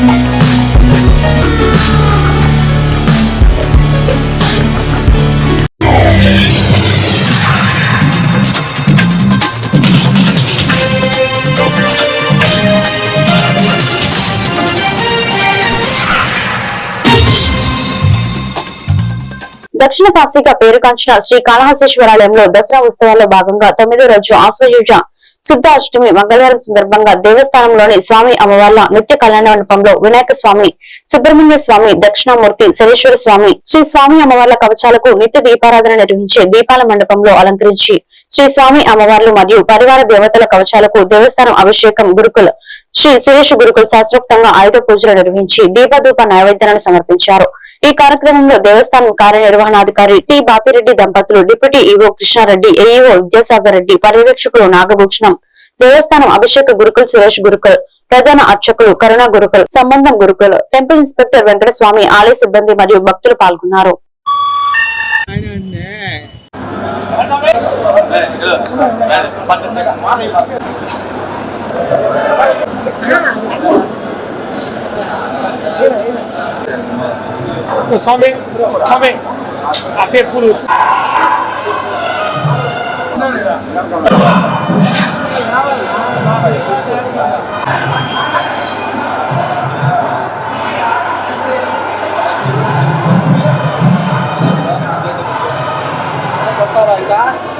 Thank దక్షిణ కాశీగా పేరుగాంచిన శ్రీ కాళహస్తీశ్వరాలయంలో దసరా ఉత్సవాల్లో భాగంగా తొమ్మిదో రోజు ఆశ్వయుజ శుద్ధ అష్టమి మంగళవారం సందర్భంగా దేవస్థానంలోని స్వామి అమ్మవార్ల నిత్య కళ్యాణ మండపంలో వినాయక స్వామి సుబ్రహ్మణ్య స్వామి దక్షిణామూర్తి శనేశ్వర స్వామి శ్రీ స్వామి అమ్మవార్ల కవచాలకు నిత్య దీపారాధన నిర్వహించి దీపాల మండపంలో అలంకరించి శ్రీ స్వామి అమ్మవార్లు మరియు పరివార దేవతల కవచాలకు దేవస్థానం అభిషేకం గురుకుల్ శ్రీ సురేష్ గురుకుల్ శాస్త్రోక్తంగా ఆయుధ పూజలు నిర్వహించి దీపధూప నైవేద్యాలను సమర్పించారు. ఈ కార్యక్రమంలో దేవస్థానం కార్యనిర్వహణాధికారి టి బాపిరెడ్డి దంపతులు deputy EO Krishnareddy AEO Vidyasagar Reddy పర్యవేక్షకులు Nagabhushanam దేవస్థానం అభిషేక గురుకుల్ సురేష్ గురుకుల్ ప్రధాన అర్చకులు కరుణ గురుకుల్ సంబంధం గురుకుల్ టెంపుల్ ఇన్స్పెక్టర్ వెంకటస్వామి ఆలయ సిబ్బంది మరియు భక్తులు పాల్గొన్నారు. Same, same, ate purus. Thank.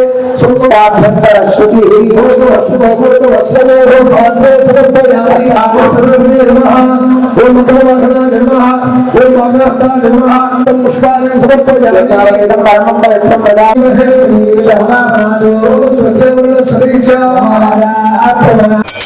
सुप्ताभ्यंतर श्रुति हि भोग वसुभ भोग वसनो भोग आद्य सर्वयाति आद्य सर्वमे नमः ओम मधुमधुना नमः ओम वासस्ता नमः तम पुष्पाणि समर्पयामि कार्यं कर्मं परं प्रदाय श्री लहना नादो सत्यवर्ण सरिचा महाराज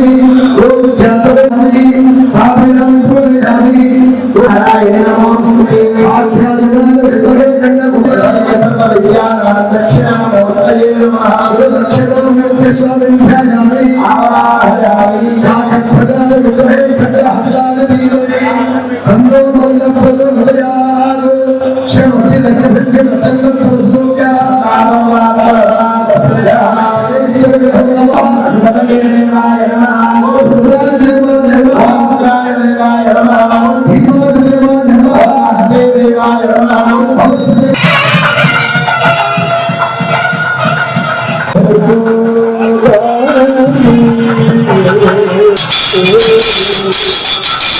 രോഗികൾ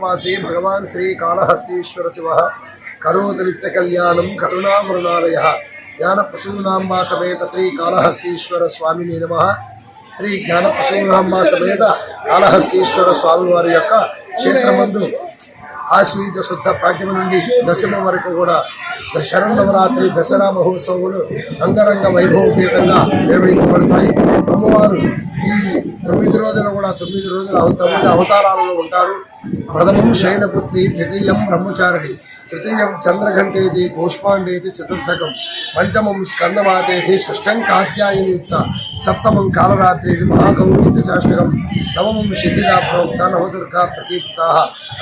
సమాసే భగవాన్ శ్రీ కాళహస్తీశ్వర శివ. కరోతు నిత్య కళ్యాణం కరుణామృణాలయ. జ్ఞానప్రసూనాంబా సమేత శ్రీ కాళహస్తీశ్వర స్వామిని నమ. శ్రీ జ్ఞానప్రసూనాంబా సమేత కాళహస్తీశ్వర స్వామి వారి యొక్క క్షేత్రమందు ఆశ్వీజ శుద్ధ పాఠ్యం నుండి దశమ వరకు కూడా శరణవరాత్రి దసరా మహోత్సవములు అంగరంగ వైభవపేతంగా నిర్వహించబడతాయి. అమ్మవారు ఈ తొమ్మిది రోజులు కూడా తొమ్మిది రోజులు తొమ్మిది అవతారాలలో ఉంటారు. ప్రథమం శైలపుత్రి ద్వితీయం బ్రహ్మచారిణి తృతీయం చంద్రఘంటేది పుష్పాండేది చతుర్థకం పంచమం స్కందమాతేది షష్టం కాత్యాయని సప్తమం కాలరాత్రి మహాగౌరీ చాష్టకం నవమం శిథిలా ప్రోక్త నవదుర్గా ప్రకీర్తితా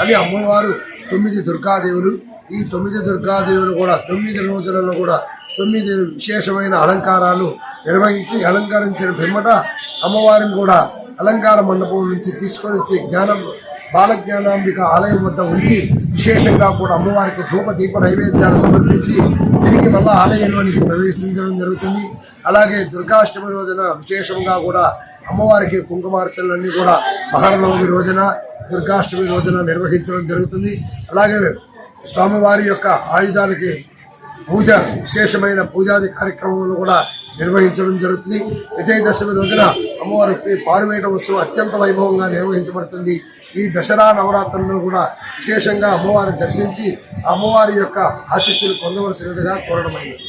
అని అమ్మవారు తొమ్మిది దుర్గాదేవులు. ఈ తొమ్మిది దుర్గాదేవులు కూడా తొమ్మిది రోజులలో కూడా తొమ్మిది విశేషమైన అలంకారాలు నిర్వహించి అలంకరించిన పిమ్మట అమ్మవారిని కూడా అలంకార మండపం నుంచి తీసుకొని వచ్చి జ్ఞానం బాలజ్ఞానాంబిక ఆలయం వద్ద ఉంచి విశేషంగా కూడా అమ్మవారికి ధూప దీప నైవేద్యాలు సమర్పించి తిరిగి మళ్ళా ఆలయంలోనికి ప్రవేశించడం జరుగుతుంది. అలాగే దుర్గాష్టమి రోజున విశేషంగా కూడా అమ్మవారికి కుంకుమార్చనలన్నీ కూడా మహానవమి రోజున దుర్గాష్టమి రోజున నిర్వహించడం జరుగుతుంది. అలాగే స్వామివారి యొక్క ఆయుధానికి పూజ విశేషమైన పూజాది కార్యక్రమంలో కూడా నిర్వహించడం జరుగుతుంది. విజయదశమి రోజున అమ్మవారి పారువేట ఉత్సవం అత్యంత వైభవంగా నిర్వహించబడుతుంది. ఈ దసరా నవరాత్రుల్లో కూడా విశేషంగా అమ్మవారిని దర్శించి ఆ అమ్మవారి యొక్క ఆశీస్సులు పొందవలసినదిగా కోరడమైనది.